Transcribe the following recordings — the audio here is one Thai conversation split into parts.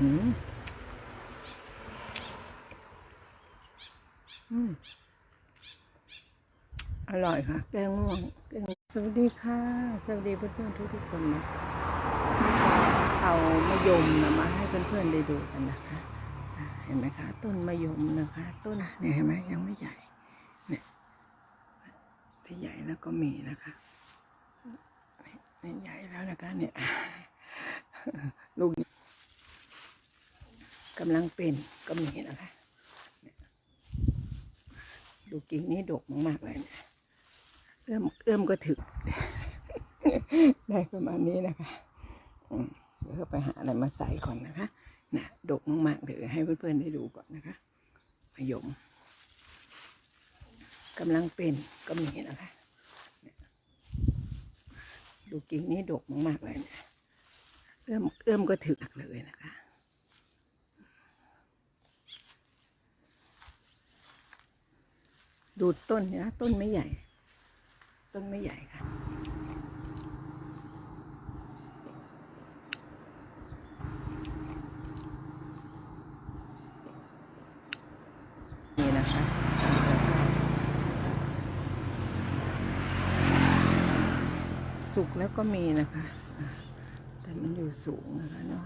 อร่อยค่ะ แกงม่วงแกงสวัสดีค่ะ สวัสดีเพื่อนๆทุกๆคนนะเอามะยมนะมาให้เพื่อนๆได้ดูกันนะคะเห็นไหมคะ ต้นมะยมนะคะ ต้นเนี่ยเห็นไหมยังไม่ใหญ่เนี่ยที่ใหญ่แล้วก็มีนะคะเนี่ยใหญ่แล้วนะคะเนี่ย ลูก กำลังเป็นก็มีนะคะ ดูกิ่งนี้ดกมากๆเลยเนี่ยเอื้อมเอื้อมก็ถึก ได้ประมาณนี้นะคะเดี๋ยวไปหาอะไรมาใส่ก่อนนะคะนะดกมากๆเดี๋ยวให้เพื่อนๆได้ดูก่อนนะคะมะยมกำลังเป็นก็มีนะคะดูกิ่งนี้ดกมากๆเลยเนี่ยเอื้อมเอื้อมก็ถึกเลยนะคะ ดูต้นนะ ต้นไม่ใหญ่ ต้นไม่ใหญ่ค่ะ นี่นะคะสุกแล้วก็มีนะคะ แต่มันอยู่สูงนะคะเนาะ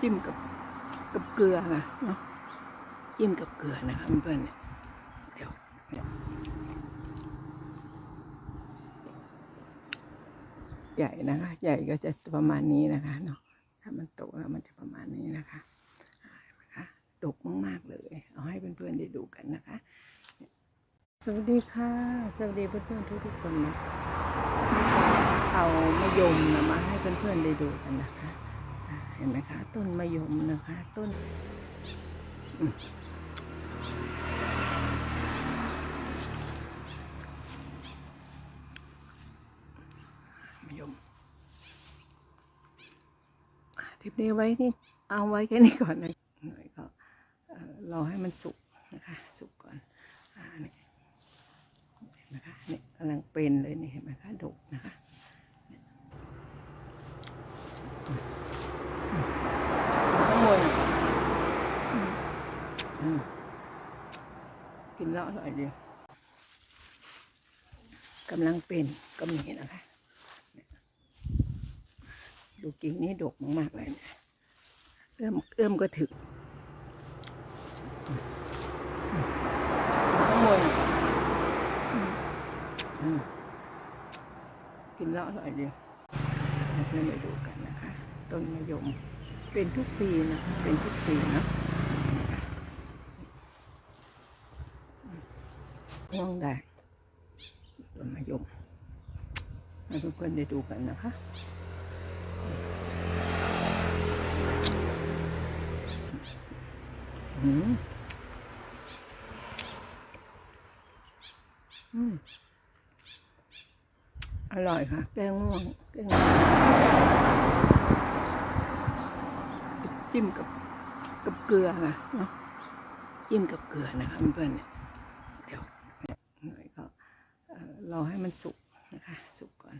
จิ้มกับกับเกลือนะเนาะ จิ้มกับเกลือนะคะเพื่อนๆเดี๋ยวใหญ่นะคะ ใหญ่ก็จะประมาณนี้นะคะเนาะถ้ามันโตแล้วมันจะประมาณนี้นะคะดกมาก ๆ เลย เอาให้เพื่อนๆได้ดูกันนะคะ สวัสดีค่ะ สวัสดีเพื่อนๆทุกๆคนนะ เอามะยมนะมาให้เพื่อนๆได้ดูกันนะคะ เห็นไหมคะ ต้นมะยมนะคะ ต้นอืมมะยม ลิปนี้ไว้นี่เอาไว้แค่นี้ก่อนนะหน่อยก็เอ่อรอให้มันสุกนะคะสุกก่อนอ่านี่นะคะเนี่ยกำลังเป็นเลยนี่เห็นไหมคะดกนะคะข้างบนอืมกินแล้วอร่อยดีกำลังเป็นก็มีนะคะ ดูกิ่งนี้ดกมากๆเลยเนี่ยเอื้อมเอื้อมก็ถึกอืมข้างบนอืมกินแล้วอร่อยดีเพื่อนไปดูกันนะคะ ต้นมะยม เป็นทุกปีนะคะ เป็นทุกปีเนะง่วงได้ต้นมะยมให้เพื่อนๆได้ดูกันนะคะ อร่อยค่ะ แกงม่วงแกงจิ้มกับกับเกลือนะเนาะจิ้มกับเกลือนะคะเพื่อนเดี๋ยวหน่อยก็รอให้มันสุกนะคะสุกก่อน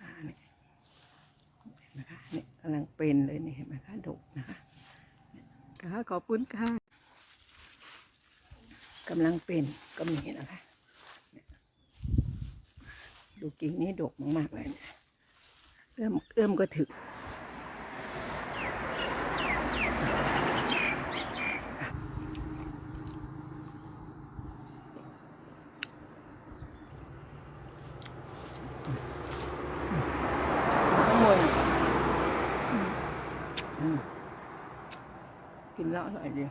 อ่านี่นไหมคะนี่กำลังเป็นเลยนี่เห็นไหมคะดกนะคะค่ะขอบคุณค่ะ กำลังเป็นก็มีนะคะดูกิ่งนี้ดกมากๆเลยเนี่ยเอื้อมเอื้อมก็ถึกข้างบนอืมอืมกินแล้วอร่อยดี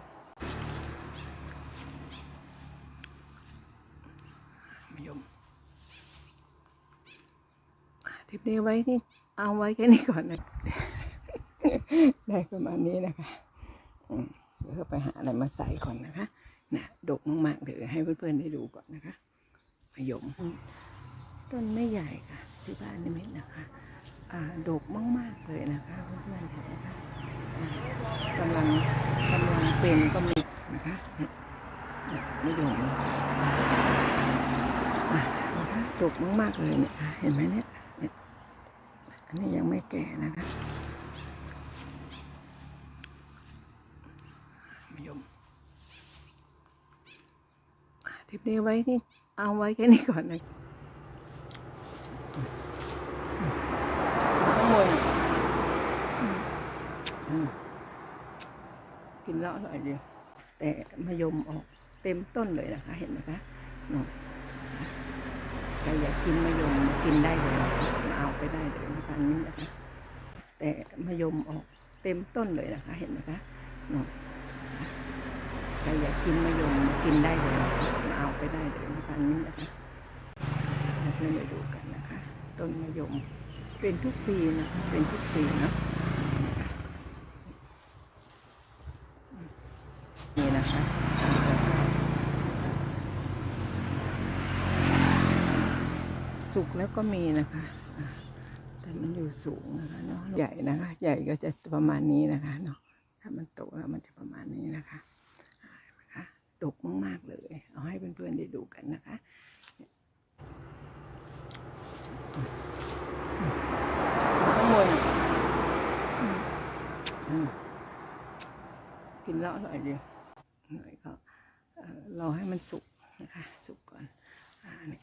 มะยม ทริปนี้ไว้นี่เอาไว้แค่นี้ก่อนนะได้ประมาณนี้นะคะเดี๋ยวไปหาอะไรมาใส่ก่อนนะคะนะดกมากๆเดี๋ยวให้เพื่อนๆได้ดูก่อนนะคะมะยมต้นไม่ใหญ่ค่ะ ที่บ้านนิมิตนะคะดกมากๆเลยนะคะเพื่อนๆเห็นไหมคะกำลังกำลังเป็นก็มีนะคะมะยมนะคะอะนะคะดกมากๆเลยเนี่ยเห็นไหมเนี่ย อันนี้ยังไม่แก่นะคะมยมอะทิปนี้ไว้นี่เอาไว้แค่นี้ก่อนนะข้างบนกินแล้วอร่อยดีแต่มายมออกเต็มต้นเลยนะคะ เห็นไหมคะใครอยากกินมายมกินได้เลย เอาไปได้เลยนะคะอันนี้นะคะแต่มายมออกเต็มต้นเลยนะคะ เห็นไหมคะเนาะใครอยากกินมายมกินได้เลยมาเอาไปได้เลยนะคะอันนี้นะคะให้เพื่อนไปดูกันนะคะ ต้นมายมเป็นทุกปีนะคะเป็นทุกปีเนาะนี่นะคะสุกแล้วก็มีนะคะ แต่มันอยู่สูงนะคะเนาะใหญ่นะคะ ใหญ่ก็จะประมาณนี้นะคะเนาะถ้ามันโตแล้วมันจะประมาณนี้นะคะอ่าเห็นไหมคะดกมากๆเลย เอาให้เพื่อนๆได้ดูกันนะคะข้างบนอืมอืมกินแล้วอร่อยดีหน่อยก็รอให้มันสุกนะคะ สุกก่อนอ่านี่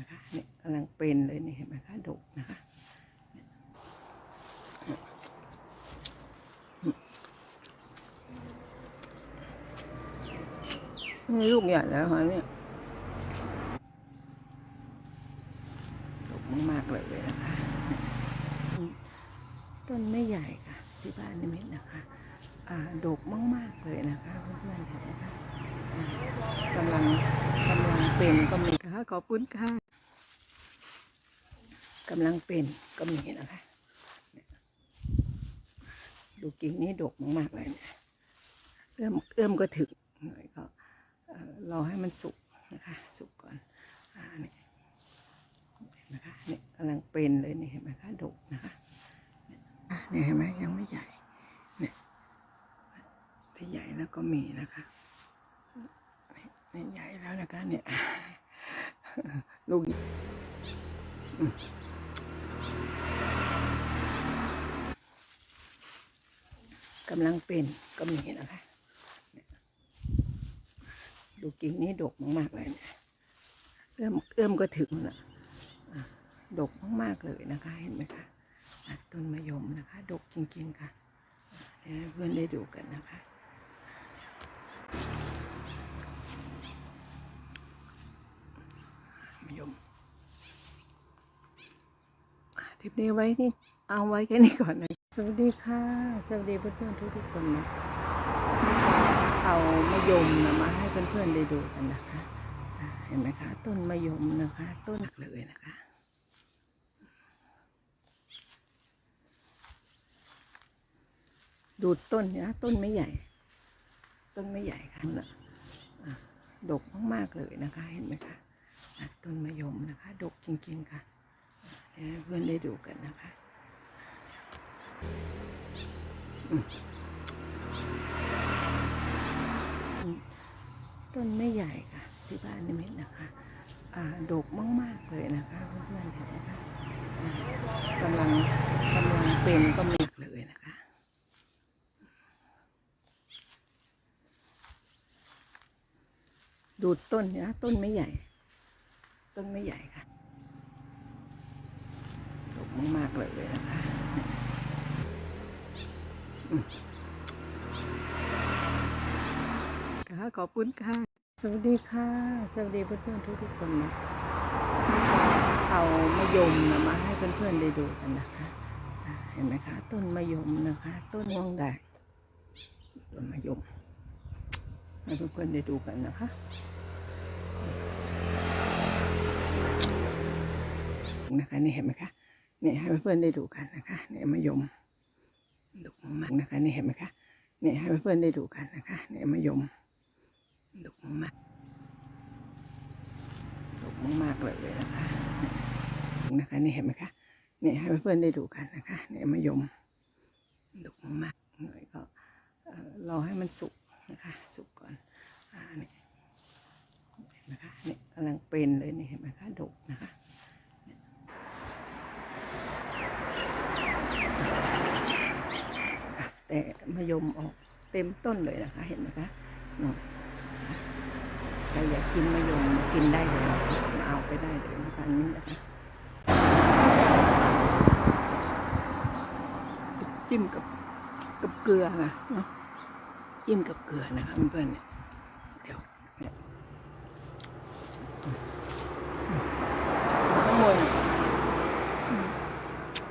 หมคะเนี่ยกำลังเป็นเลยนี่เห็นไหมคะดกนะคะนี่ลูกใหญ่แล้วค่ะเนี่ยดกมากๆเลยนะคะ ต้นไม่ใหญ่ค่ะ ที่บ้านนิมิตนะคะอ่าดกมาก ๆ เลยนะคะเพื่อนๆเห็นไหมคะกำลังกำลังเป็นก็มี ขอบคุณค่ะกำลังเป็นก็มีนะคะ ดูกิ่งนี้ดกมากๆเลยเนี่ยเอื้อมเอื้อมก็ถึงหน่อยก็รอให้มันสุกนะคะ สุกก่อนอ่านี่นไหมคะเนี่ยกำลังเป็นเลยนี่เห็นไหมคะดกนะคะเนี่ยเห็นไหมยังไม่ใหญ่เนี่ยที่ใหญ่แล้วก็มีนะคะนี่ใหญ่แล้วนะคะเนี่ย ลูกกำลังเป็นก็มีนะคะดูกิ่งนี้ดกมากๆเลยเนี่ยเอื้อมเอื้อมก็ถึงนะะดกมากๆเลยนะคะ เห็นไหมคะะต้นมะยมนะคะ ดกจริงๆค่ะเพื่อนได้ดูกันนะคะ มะยมอะ ทริปนี้ไว้นี่เอาไว้แค่นี้ก่อนนะสวัสดีค่ะ สวัสดีเพื่อนๆทุกๆคนนะเอามะยมนะมาให้เพื่อนๆได้ดูกันนะคะ เห็นไหมคะ ต้นมะยมนะคะ ต้นเลยนะคะดูต้นนะต้นไม่ใหญ่ ต้นไม่ใหญ่ค่ะนะดกมากๆเลยนะคะ เห็นไหมคะต้นมะยมนะคะ ดกจริงๆค่ะ เพื่อนได้ดูกันนะคะต้นไม่ใหญ่ค่ะ ที่บ้านนิมิตนะคะอ่าดกมาก ๆ เลยนะคะเพื่อนๆเห็นไหมคะอ่ากำลังกำลังเป็นก็มีเลยนะคะดูต้นนะต้นไม่ใหญ่ ต้นไม่ใหญ่ค่ะ มาก ๆ เลยนะคะอืมค่ะขอบคุณค่ะ สวัสดีค่ะ สวัสดีเพื่อนๆทุกๆคนนะเอามะยมนะมาให้เพื่อนๆได้ดูกันนะคะอ่าเห็นไหมคะ ต้นมะยมนะคะ ต้นม่วงแดงต้นมะยมให้เพื่อนๆได้ดูกันนะคะนะคะนี่เห็นไหมคะ นี่ให้เพื่อนๆได้ดูกันนะคะเนี่ยมะยมดกมากๆนะคะนี่เห็นไหมคะนี่ให้เพื่อนๆได้ดูกันนะคะเนี่ยมะยมดกมากๆดกมากๆเลยนะคะนะคะนี่เห็นไหมคะนี่ให้เพื่อนๆได้ดูกันนะคะเนี่ยมะยมดกมากๆหน่อยก็รอให้มันสุกนะคะสุกก่อนอ่านี่นไหมคะนี่กำลังเป็นเลยนี่เห็นไหมคะดกนะคะ แต่มายมออกเต็มต้นเลยนะคะ เห็นไหมคะใครอยากกินมายมกินได้เลยเอาไปได้เลยนะคะนี้นะคะจิ้มกับกับเกลือนะเนาะจิ้มกับเกลือนะคะเพื่อนเเดี๋ยวข้างบน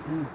อืม